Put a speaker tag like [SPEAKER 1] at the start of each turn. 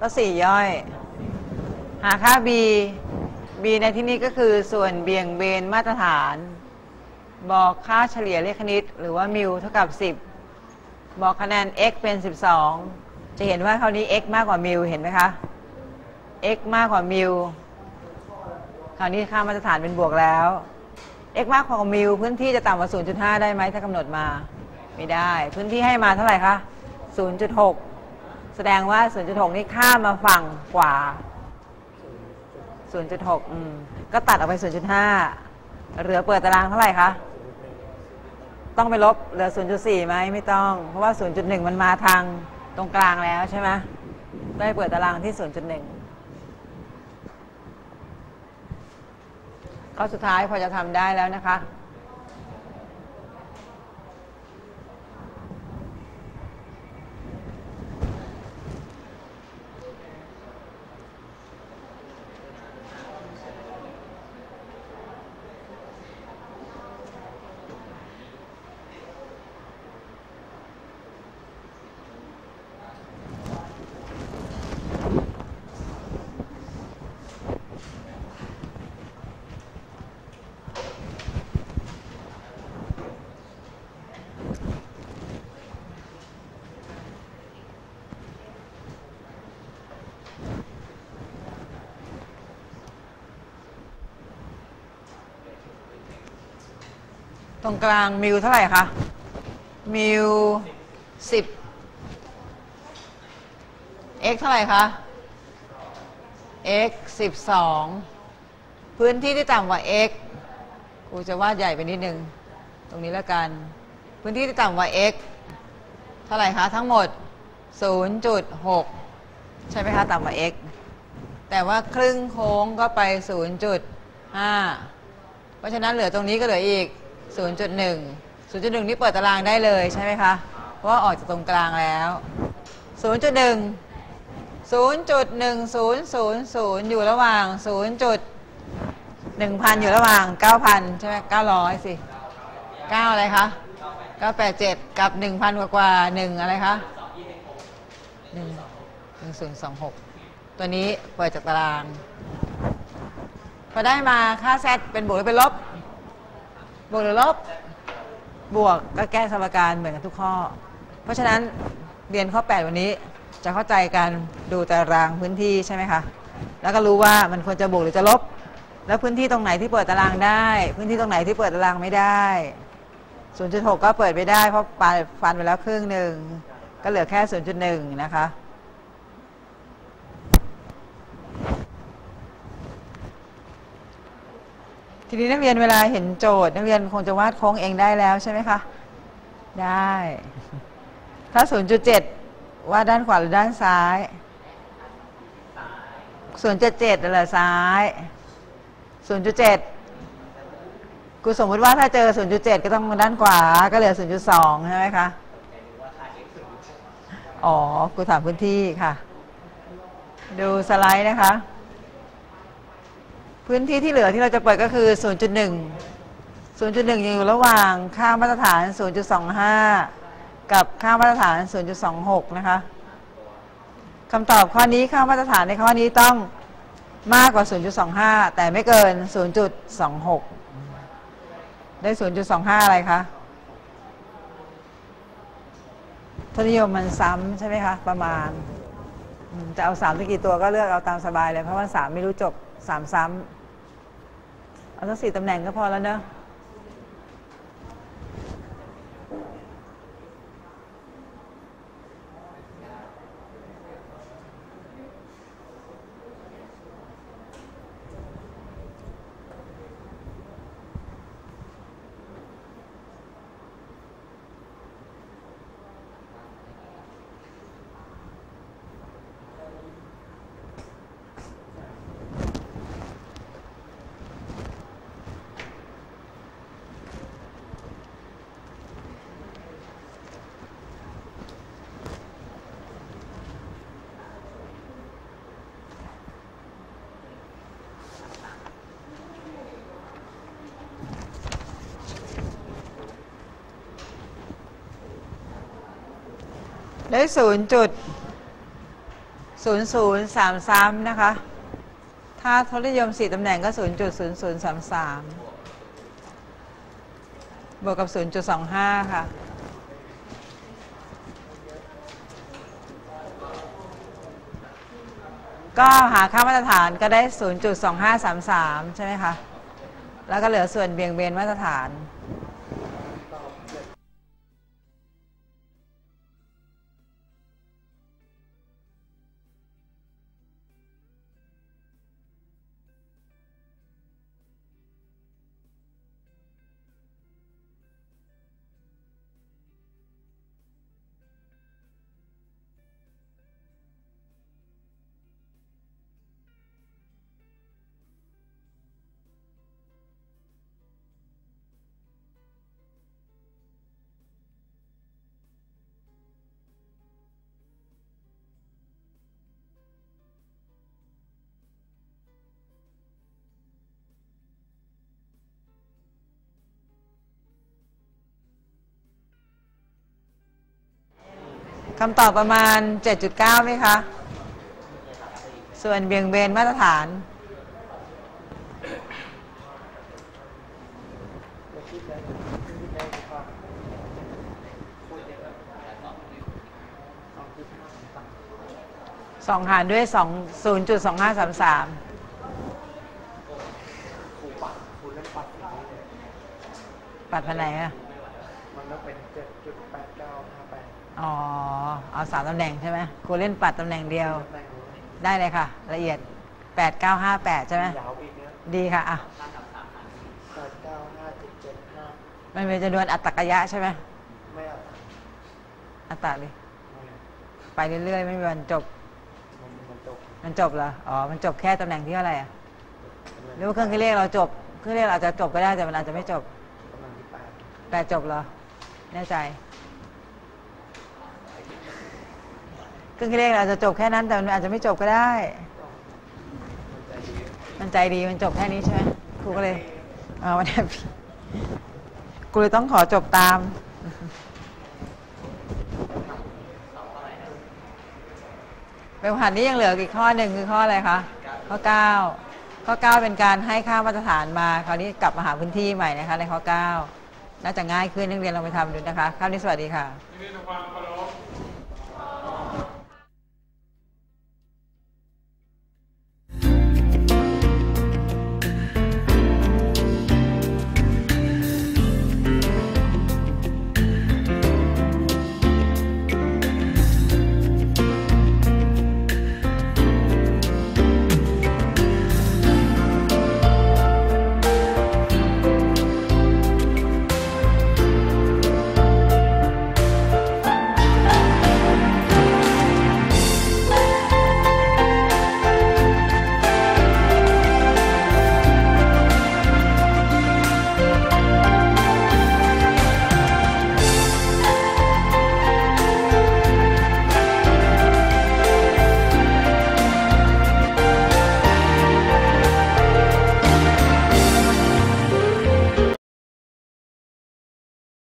[SPEAKER 1] ก็สี่ย่อย หาค่า b b ในที่นี้ก็คือส่วนเบี่ยงเบนมาตรฐาน บอกค่าเฉลี่ยเลขคณิต หรือว่ามิวเท่ากับ 10 บอกคะแนน x เป็น 12 จะเห็นว่าคราวนี้ x มากกว่ามิวเห็นไหมคะ x มากกว่ามิวคราวนี้ค่ามาตรฐานเป็นบวกแล้ว x มากกว่ามิวพื้นที่จะต่ำกว่า 0.5 ได้ไหมถ้ากำหนดมา ไม่ได้ พื้นที่ให้มาเท่าไหร่คะ 0.6 แสดงว่า 0.6 นี่ข้ามมาฝั่งขวา 0.6 อืม ก็ตัดออกไป 0.5 เหลือเปิดตารางเท่าไหร่คะ ต้องไปลบเหลือ 0.4 ไหมไม่ต้อง เพราะว่า 0.1 มันมาทางตรงกลางแล้วใช่ไหมได้เปิดตารางที่ 0.1 ข้อสุดท้ายพอจะทำได้แล้วนะคะ ตรงกลางมิวเท่าไหร่คะ มิวสิบ x เท่าไหร่คะ x สิบสองพื้นที่ที่ต่ำกว่า x กูจะวาดใหญ่ไปนิดนึง ตรงนี้แล้วกัน พื้นที่ที่ต่ำกว่า x เท่าไหร่คะ ทั้งหมด 0.6 ใช่ไหมคะ ต่ำกว่า x แต่ว่าครึ่งโค้งก็ไป 0.5 เพราะฉะนั้นเหลือตรงนี้ก็เหลืออีก 0.1 0.1 นี่เปิดตารางได้เลยใช่ไหมคะ เพราะว่าออกจากตรงกลางแล้ว 0.1 0.1000 อยู่ระหว่าง 0. 1,000 อยู่ระหว่าง 9,000 ใช่ไหม900 สิ 9 อะไรคะ 987 กับ 1,000 กว่ากว่า 1 อะไรคะ 1 1026 ตัวนี้เปิดจากตาราง พอได้มาค่า z เป็นบวกหรือเป็นลบ บวกหรือลบบวกก็แก้สมการเหมือนกันทุกข้อ เพราะฉะนั้นเรียนข้อ 8 วันนี้จะเข้าใจการดูตารางพื้นที่ใช่ไหมคะ แล้วก็รู้ว่ามันควรจะบวกหรือจะลบ แล้วพื้นที่ตรงไหนที่เปิดตารางได้ พื้นที่ตรงไหนที่เปิดตารางไม่ได้ 0.6 ก็เปิดไม่ได้เพราะปาฟันไปแล้วครึ่งหนึ่งก็เหลือแค่ 0.1 นะคะ ทีนี้นักเรียนเวลาเห็นโจทย์ นักเรียนคงจะวาดโค้งเองได้แล้วใช่ไหมคะ ได้ ถ้า 0.7 วาดด้านขวาหรือด้านซ้าย 0.7เหรอซ้าย 0.7 กูสมมติว่าถ้าเจอ 0.7 ก็ต้องด้านขวา ก็เหลือ 0.2 ใช่ไหมคะ อ๋อ กูถามพื้นที่ค่ะ ดูสไลด์นะคะ พื้นที่ที่เหลือที่เราจะเปิดก็คือ 0.1 0.1อยู่ระหว่างค่ามาตรฐาน 0.25 กับค่ามาตรฐาน 0.26 นะคะคำตอบข้อนี้ค่ามาตรฐานในข้อนี้ต้องมากกว่า 0.25 แต่ไม่เกิน 0.26 ได้ 0.25 อะไรคะทนิยมมันซ้ำใช่ไหมคะ ประมาณ จะเอา3ที่กี่ตัวก็เลือกเอาตามสบายเลย เพราะว่า 3 ไม่รู้จบ 3 ซ้ำ เอาสักสี่ตำแหน่งก็พอแล้วเนอะ ได้ศูนย์จุดศูนย์ศูนย์สามสามนะคะ ถ้าทศนิยมสี่ตำแหน่งก็ศูนย์จุดศูนย์ศูนย์สามสามบวกกับศูนย์จุดสองห้าค่ะก็หาค่ามาตรฐานก็ได้ 0.2533 ใช่ไหมคะ แล้วก็เหลือส่วนเบี่ยงเบนมาตรฐาน คำตอบประมาณ 7.9ไหมคะ ส่วนเบี่ยงเบนมาตรฐาน สองหารด้วยสองศูนย์จุดสองห้าสามสาม
[SPEAKER 2] ครูปัดครูเล่นปัดอย่างนี้เลย
[SPEAKER 1] ปัดแผนไหนอะ
[SPEAKER 2] มันก็เป็นเจ็ดจุดแปดเก้าห้าแปด
[SPEAKER 1] อ๋อ เอาสามตำแหน่งใช่ไหมครูเล่นปัดตำแหน่งเดียว
[SPEAKER 2] ตำแหน่งนี้
[SPEAKER 1] ได้เลยค่ะ ละเอียด 8958 ใช่ไหม
[SPEAKER 2] ยาวอีกเนี้ย
[SPEAKER 1] ดีค่ะอะ
[SPEAKER 2] แปดเก้าห้าเจ็ดเจ็ดห้า
[SPEAKER 1] มันเป็นจำนวนอัตตกยะใช่ไหม
[SPEAKER 2] ไม่เอา
[SPEAKER 1] อัตตะเลย
[SPEAKER 2] ไม่เอา
[SPEAKER 1] ไปเรื่อยๆ ไม่มีวันจบ
[SPEAKER 2] มันมันตก
[SPEAKER 1] มันจบเหรอ อ๋อ มันจบแค่ตำแหน่งที่เท่าไหร่อะหรือว่าเครื่องคิดเลขเราจบ เครื่องคิดเลขเราอาจจะจบก็ได้แต่มันอาจจะไม่จบ
[SPEAKER 2] ตำแหน่งที่แปด
[SPEAKER 1] แต่จบเหรอ แน่ใจเครื่งคิดเลขเราอาจจะจบแค่นั้นแต่มันอาจจะไม่จบก็ได้
[SPEAKER 2] มันใจดี
[SPEAKER 1] มันจบแค่นี้ใช่ไหมครูก็เลยเอาวันนี้กูเลยต้องขอจบตามเป็นหันนี้ยังเหลืออีกข้อหนึ่งคือข้ออะไรคะข้อ 9 ข้อ 9 เป็นการให้ค่ามาตรฐานมา คราวนี้กลับมาหาพื้นที่ใหม่นะคะในข้อ 9 น่าจะง่ายขึ้นนักเรียนลองไปทำดูนะคะคราวนี้สวัสดีค่ะ